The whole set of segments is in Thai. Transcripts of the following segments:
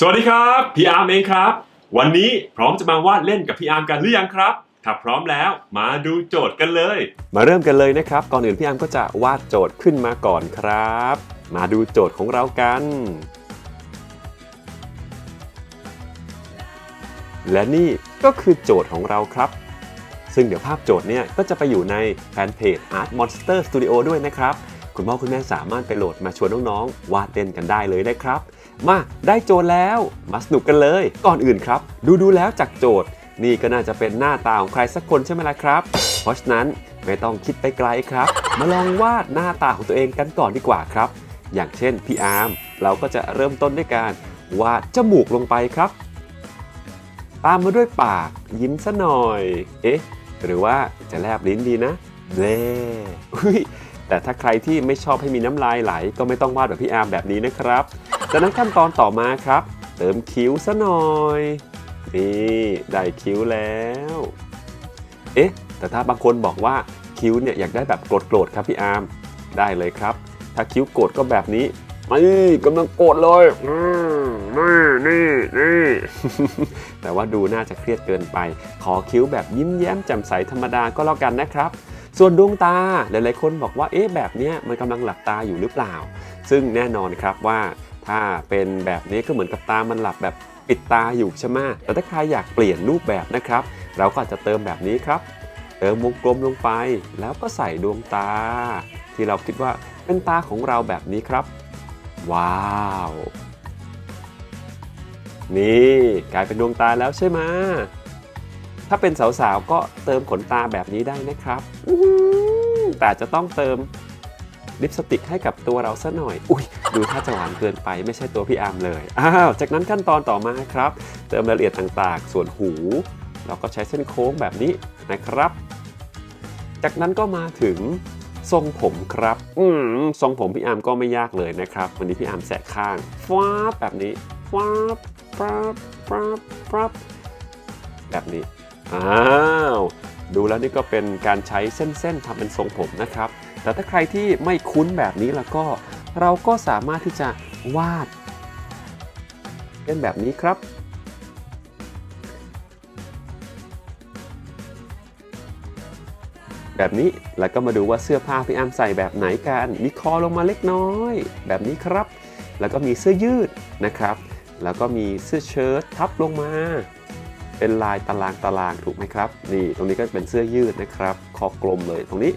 สวัสดีครับพี่อาร์มเองครับ วันนี้พร้อมจะมาวาดเล่นกับพี่อาร์มกันหรือยังครับ ถ้าพร้อมแล้วมาดูโจทย์กันเลย มาเริ่มกันเลยนะครับ ก่อนอื่นพี่อาร์มก็จะวาดโจทย์ขึ้นมาก่อนครับ มาดูโจทย์ของเรากัน และนี่ก็คือโจทย์ของเราครับ ซึ่งเดี๋ยวภาพโจทย์เนี่ยก็จะไปอยู่ในแฟนเพจ Art Monster Studio ด้วยนะครับ คุณพ่อคุณแม่สามารถไปโหลดมาชวนน้องๆวาดเล่นกันได้เลยนะครับ มาได้โจทย์แล้วมาสนุกกันเลย ก่อนอื่นครับ ดูดูๆแล้วจากโจทย์ นี่ก็น่าจะเป็นหน้าตาของใครสักคนใช่ไหมล่ะครับ เพราะฉะนั้นไม่ต้องคิดไปไกลครับ มาลองวาดหน้าตาของตัวเองกันก่อนดีกว่าครับ อย่างเช่นพี่อาร์มเราก็จะเริ่มต้นด้วยการวาดจมูกลงไปครับ ตามมาด้วยปากยิ้มซะหน่อย เอ๊ะ หรือว่าจะแลบลิ้นดีนะเล่ แต่ถ้าใครที่ไม่ชอบให้มีน้ำลายไหล ก็ไม่ต้องวาดแบบพี่อาร์มแบบนี้นะครับจากนั้นขั้นตอนต่อมาครับ เติมคิ้วซะหน่อย นี่ได้คิ้วแล้ว เอ๊ะ แต่ถ้าบางคนบอกว่าคิ้วเนี่ยอยากได้แบบโกรธๆครับพี่อาร์มได้เลยครับ ถ้าคิ้วโกรธก็แบบนี้นี่กำลังโกรธเลยอืมนี่นี่นี่แต่ว่าดูน่าจะเครียดเกินไป ขอคิ้วแบบยิ้มแย้มแจ่มใสธรรมดาก็แล้วกันนะครับ ส่วนดวงตาหลายๆคนบอกว่าเอ๊ะแบบนี้มันกำลังหลับตาอยู่หรือเปล่า ซึ่งแน่นอนครับว่าถ้าเป็นแบบนี้ก็เหมือนกับตามันหลับแบบปิดตาอยู่ใช่ไหมแต่ถ้าใครอยากเปลี่ยนรูปแบบนะครับ เราก็จจะเติมแบบนี้ครับ เติมวงกลมลงไปแล้วก็ใส่ดวงตา ที่เราคิดว่าเป็นตาของเราแบบนี้ครับ ว้าว นี่กลายเป็นดวงตาแล้วใช่ไหม ถ้าเป็นสาวๆก็เติมขนตาแบบนี้ได้นะครับอื้อหือแต่จะต้องเติมลิปสติกให้กับตัวเราซะหน่อย อุ้ยดูถ้าจะหวานเกินไปไม่ใช่ตัวพี่อาร์มเลย อ้าว จากนั้นขั้นตอนต่อมาครับ เติมรายละเอียดต่างๆ ส่วนหู เราก็ใช้เส้นโค้งแบบนี้นะครับ จากนั้นก็มาถึงทรงผมครับ อืมทรงผมพี่อาร์มก็ไม่ยากเลยนะครับ วันนี้พี่อาร์มแสกข้างฟ้าบแบบนี้ฟ้าบฟ้าบฟ้าบฟ้าบแบบนี้ อ้าวดูแล้วนี่ก็เป็นการใช้เส้นๆทำเป็นทรงผมนะครับ แต่ถ้าใครที่ไม่คุ้นแบบนี้แล้วก็เราก็สามารถที่จะวาดเป็นแบบนี้ครับแบบนี้แล้วก็มาดูว่าเสื้อผ้าพี่อ้ำใส่แบบไหนกัน มีคอลงมาเล็กน้อย แบบนี้ครับ แล้วก็มีเสื้อยืดนะครับ แล้วก็มีเสื้อเชิ้ตทับลงมา เป็นลายตารางตารางถูกไหมครับ นี่ตรงนี้ก็เป็นเสื้อยืดนะครับ คอกลมเลยตรงนี้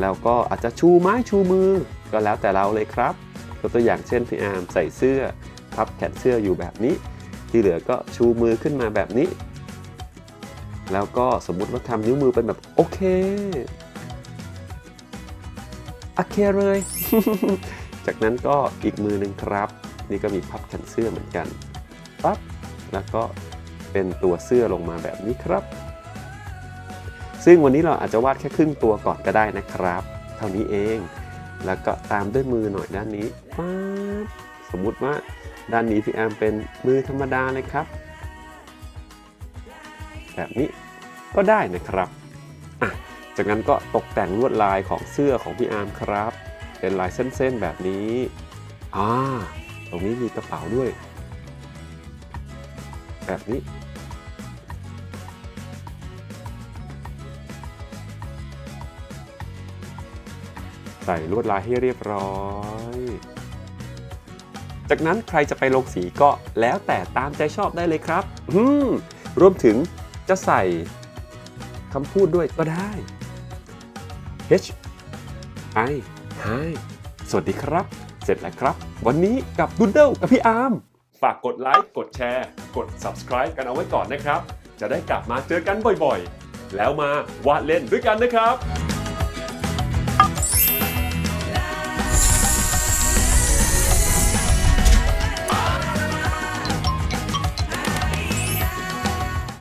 แล้วก็อาจจะชูไม้ชูมือ ก็แล้วแต่เราเลยครับยกตัวอย่างเช่นพี่อาร์มใส่เสื้อพับแขนเสื้ออยู่แบบนี้ ที่เหลือก็ชูมือขึ้นมาแบบนี้ แล้วก็สมมุติว่าทำนิ้วมือเป็นแบบโอเคโอเคเลย จากนั้นก็อีกมือหนึ่งครับ นี่ก็มีพับแขนเสื้อเหมือนกันปั๊บแล้วก็ เป็นตัวเสื้อลงมาแบบนี้ครับ ซึ่งวันนี้เราอาจจะวาดแค่ครึ่งตัวก่อนก็ได้นะครับ เท่านี้เอง แล้วก็ตามด้วยมือหน่อยด้านนี้ปั๊บสมมุติว่าด้านนี้พี่แอมเป็นมือธรรมดาเลยครับ แบบนี้ก็ได้นะครับอะจากนั้นก็ตกแต่งลวดลายของเสื้อของพี่อาร์มครับ เป็นลายเส้นๆแบบนี้อ่าตรงนี้มีกระเป๋าด้วย แบบนี้ ใส่ลวดลายให้เรียบร้อย จากนั้นใครจะไปลงสีก็แล้วแต่ตามใจชอบได้เลยครับอืมรวมถึงจะใส่คำพูดด้วยก็ได้ H I Hi สวัสดีครับ เสร็จแล้วครับ วันนี้กับดุนเดิลกับพี่อาร์ม ฝากกดไลค์ กดแชร์ กด subscribe กันเอาไว้ก่อนนะครับ จะได้กลับมาเจอกันบ่อยๆ แล้วมาวาดเล่นด้วยกันนะครับ